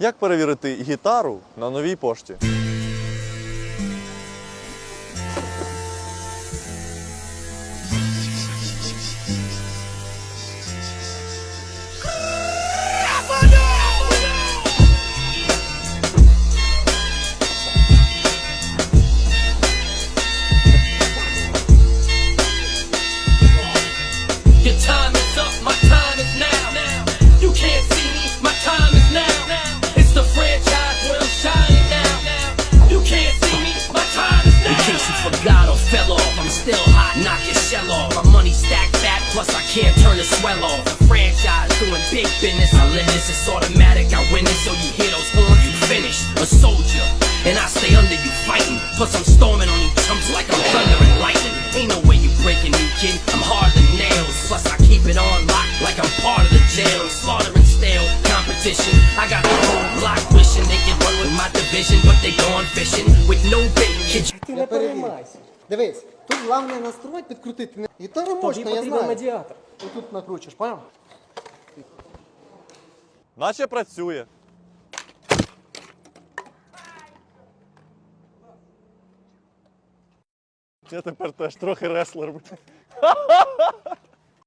Як перевірити гітару на новій пошті? I can't turn the swell off. The franchise doing big business, I live this, it's automatic. I win it, so you hear those horns, you finished. A soldier, and I stay under you fighting. Plus I'm storming on you chumps like I'm thunder and lightning. Ain't no way you breaking me, kid. I'm hard than nails. Plus I keep it on lock like I'm part of the jail. Slaughtering stale competition. I got the whole block wishing they could run with my division, but they gone fishing with no bait. Kid, Дивись, тут головне настроїть, підкрутити. Тобі можна, я знаю. медіатор. Отут накручиш, поняв? Наче працює. Я тепер теж трохи реслер.